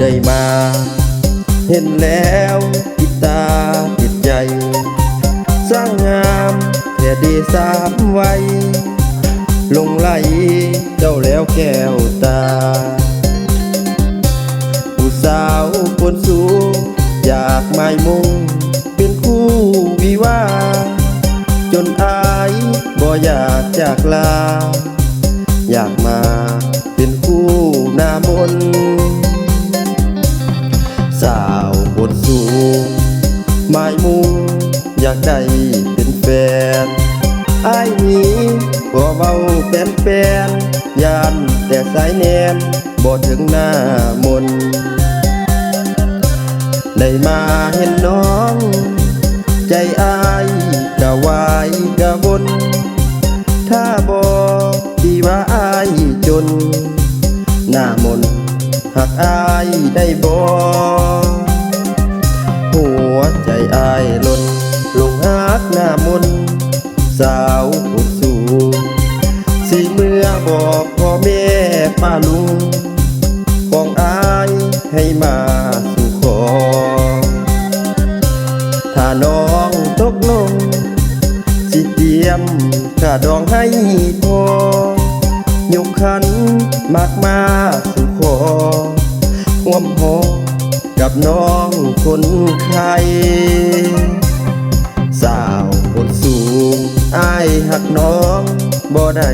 เห็นแล้วติดตาติดใจ สร้างงามแค่ดีสามไว้ลงไหลเจ้าแล้วแก้วตา ผู้สาวคนสูงอยากไม่มุ่ง เป็นคู่วิวา จนอายบ่อยากจากลา อยากมา นแฟนอายนี้ก็เบาแฟนแฟนยานแต่สายแนนบ่ถึงหน้ามนได้มาเห็นน้อง ใจอายกะวายกะวนถ้าบอที่ว่าอายจน หน้ามนหักอายได้บอหัวใจอายล่น ลงหักหน้ามนสาวผู้สูงสิเมื่อบอกพ่อแม่ป้าลุงของอายให้มาสู่ขอ ถ้าน้องตกลง สิเตรียมค่าดองให้พอยกขันมากมาสู่ขอห่วมหอกับน้องคนไข้ส น้องบ่ได้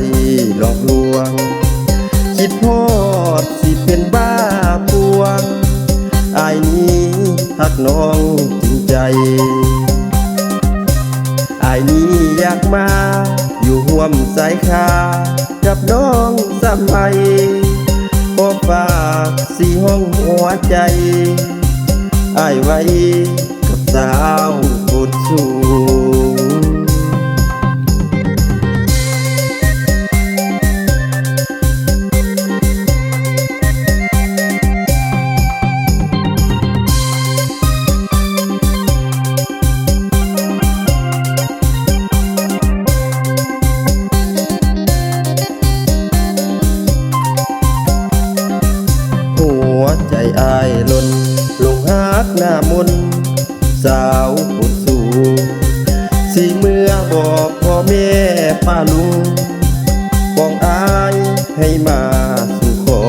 หลอกลวง คิดพอดสิเป็นบ้าปวงอายนี้หักน้องจริงใจอายนี้อยากมา อยู่ห่วมสายคา กับน้องสมัยขอฝากสีห้องหัวใจอายไว้กับสาวคนสู หน้ามนสาวผู้สูงสิเมื่อบอกพ่อแม่ป้าลุงของอายให้มาสู่ขอ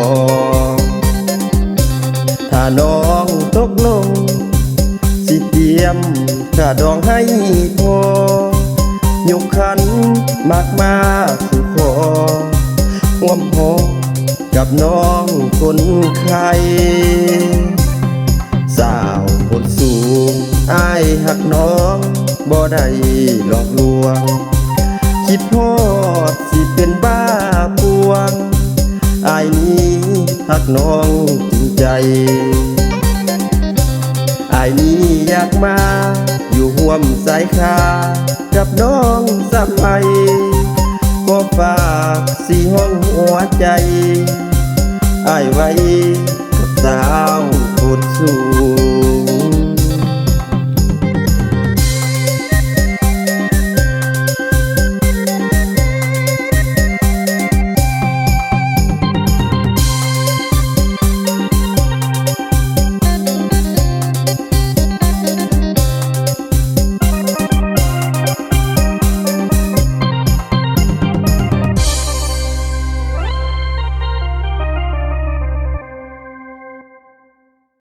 ถ้าน้องตกลง สิเตรียมค่าดองให้พอยกขันมากมาสู่ขอห่วมหอกับน้องคนไข้ สาวคนสูงอายหักน้องบ่ได้หลอกลวง คิดพอดสิเป็นบ้าปวงอายนี้หักน้องจริงใจอายนี้อยากมา อยู่ห่วมสายคา กับน้องสามัยก็ฝากสีห้องหัวใจอายไว้กับสาว คนสูง